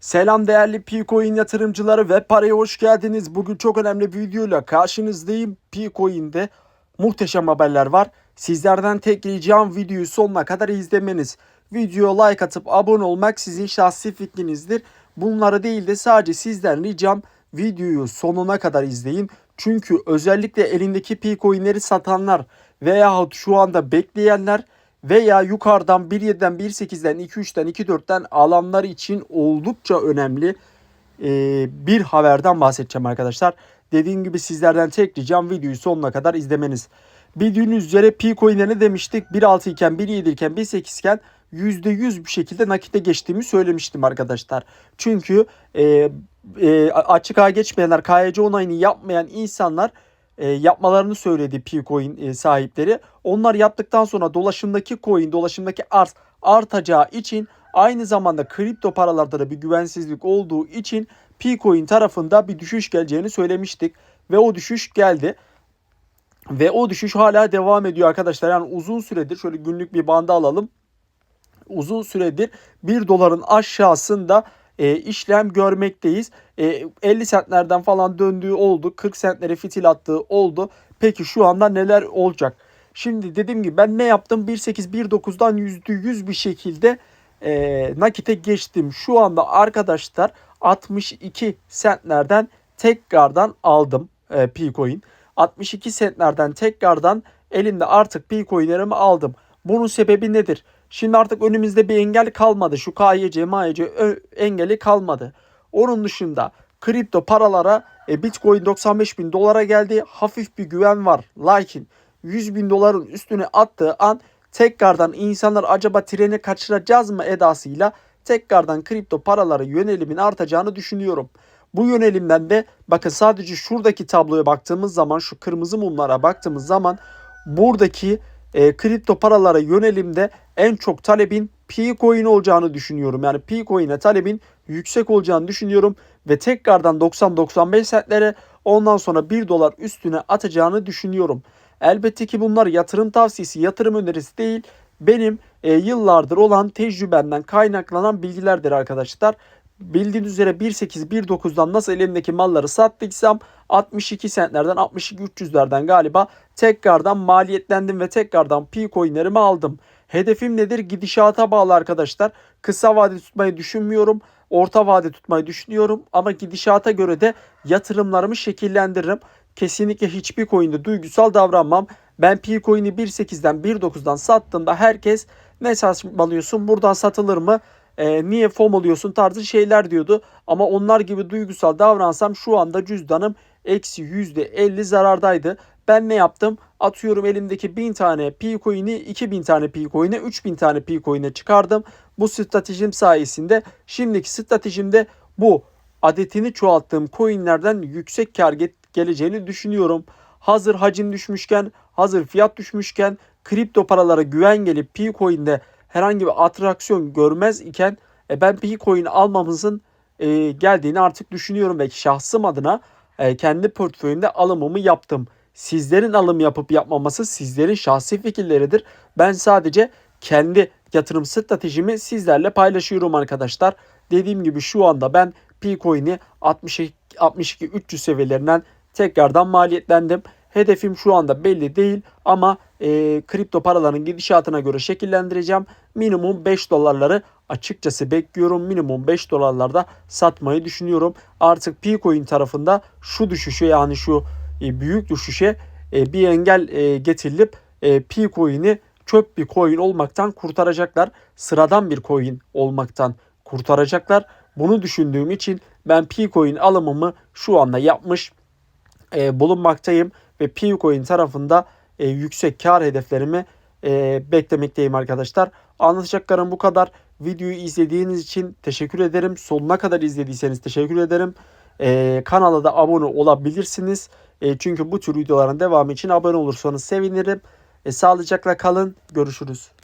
Selam değerli Picoin yatırımcıları ve paraya hoş geldiniz. Bugün çok önemli bir videoyla karşınızdayım. Picoin'de muhteşem haberler var. Sizlerden tek ricam videoyu sonuna kadar izlemeniz. Videoya like atıp abone olmak sizin şahsi fikrinizdir. Bunları değil de sadece sizden ricam videoyu sonuna kadar izleyin. Çünkü özellikle elindeki Picoin'leri satanlar veyahut şu anda bekleyenler veya yukarıdan 1.7'den 1.8'den 2.3'ten 2.4'ten alanlar için oldukça önemli bir haberden bahsedeceğim arkadaşlar. Dediğim gibi sizlerden tek ricam videoyu sonuna kadar izlemeniz. Bildiğiniz üzere Picoin'e ne demiştik? 1.6 iken 1.7 iken 1.8 iken %100 bir şekilde nakite geçtiğimi söylemiştim arkadaşlar. Çünkü e, e, açığa geçmeyenler, KYC onayını yapmayan insanlar yapmalarını söyledi Picoin e, sahipleri. Onlar yaptıktan sonra dolaşımdaki coin, dolaşımdaki arz artacağı için aynı zamanda kripto paralarda da bir güvensizlik olduğu için Picoin tarafında bir düşüş geleceğini söylemiştik ve o düşüş geldi. Ve o düşüş hala devam ediyor arkadaşlar. Yani uzun süredir şöyle günlük bir banda alalım. Uzun süredir 1 doların aşağısında e, işlem görmekteyiz. E, 50 centlerden falan döndüğü oldu. 40 centlere fitil attığı oldu. Peki şu anda neler olacak? Şimdi dediğim gibi ben ne yaptım? 1.8 1.9'dan %100 bir şekilde e, nakite geçtim. Şu anda arkadaşlar 62 centlerden tekrardan aldım e, Picoin. 62 centlerden tekrardan elimde artık Picoin'lerimi aldım. Bunun sebebi nedir? Şimdi artık önümüzde bir engel kalmadı. Şu KYC, MYC engeli kalmadı. Onun dışında kripto paralara e, Bitcoin 95 bin dolara geldi. Hafif bir güven var. Lakin 100 bin doların üstüne attığı an tekrardan insanlar acaba treni kaçıracağız mı edasıyla tekrardan kripto paralara yönelimin artacağını düşünüyorum. Bu yönelimden de bakın sadece şuradaki tabloya baktığımız zaman şu kırmızı mumlara baktığımız zaman buradaki e, kripto paralara yönelimde en çok talebin Picoin olacağını düşünüyorum. Yani Picoin'e talebin yüksek olacağını düşünüyorum ve tekrardan 90-95 centlere ondan sonra 1 dolar üstüne atacağını düşünüyorum. Elbette ki bunlar yatırım tavsiyesi, yatırım önerisi değil. Benim e, yıllardır olan tecrübemden kaynaklanan bilgilerdir arkadaşlar. Bildiğiniz üzere 1.8 1.9'dan nasıl elimdeki malları sattıysam 62 centlerden 62 300'lerden galiba tekrardan maliyetlendim ve tekrardan Picoin'lerimi aldım. Hedefim nedir? Gidişata bağlı arkadaşlar. Kısa vade tutmayı düşünmüyorum. Orta vade tutmayı düşünüyorum ama gidişata göre de yatırımlarımı şekillendiririm. Kesinlikle hiçbir coin'de duygusal davranmam. Ben Picoin'i 1.8'den 1.9'dan sattığımda herkes ne saçmalıyorsun buradan satılır mı? E, niye fom oluyorsun tarzı şeyler diyordu. Ama onlar gibi duygusal davransam şu anda cüzdanım eksi %50 zarardaydı. Ben ne yaptım? Atıyorum elimdeki 1000 tane Picoin'i 2000 tane Picoin'e 3000 tane Picoin'e çıkardım. Bu stratejim sayesinde şimdiki stratejimde bu adetini çoğalttığım coinlerden yüksek kar geleceğini düşünüyorum. Hazır hacim düşmüşken, hazır fiyat düşmüşken kripto paralara güven gelip Picoin'de herhangi bir atraksiyon görmez iken e, ben Bitcoin almamızın e, geldiğini artık düşünüyorum ve şahsım adına e, kendi portföyümde alımımı yaptım. Sizlerin alım yapıp yapmaması sizlerin şahsi fikirleridir. Ben sadece kendi yatırım stratejimi sizlerle paylaşıyorum arkadaşlar. Dediğim gibi şu anda ben Bitcoin'i 62 62 300 seviyelerinden tekrardan maliyetlendim. Hedefim şu anda belli değil ama e, kripto paraların gidişatına göre şekillendireceğim. Minimum 5 dolarları açıkçası bekliyorum. Minimum 5 dolarlarda satmayı düşünüyorum. Artık Picoin tarafında şu düşüşe yani şu e, büyük düşüşe e, bir engel e, getirilip e, Picoin'i çöp bir coin olmaktan kurtaracaklar. Sıradan bir coin olmaktan kurtaracaklar. Bunu düşündüğüm için ben Picoin alımımı şu anda yapmış e, bulunmaktayım ve Picoin tarafında e, yüksek kar hedeflerimi e, beklemekteyim arkadaşlar. Anlatacaklarım bu kadar. Videoyu izlediğiniz için teşekkür ederim. Sonuna kadar izlediyseniz teşekkür ederim. E, kanala da abone olabilirsiniz. E, çünkü bu tür videoların devamı için abone olursanız sevinirim. E, sağlıcakla kalın. Görüşürüz.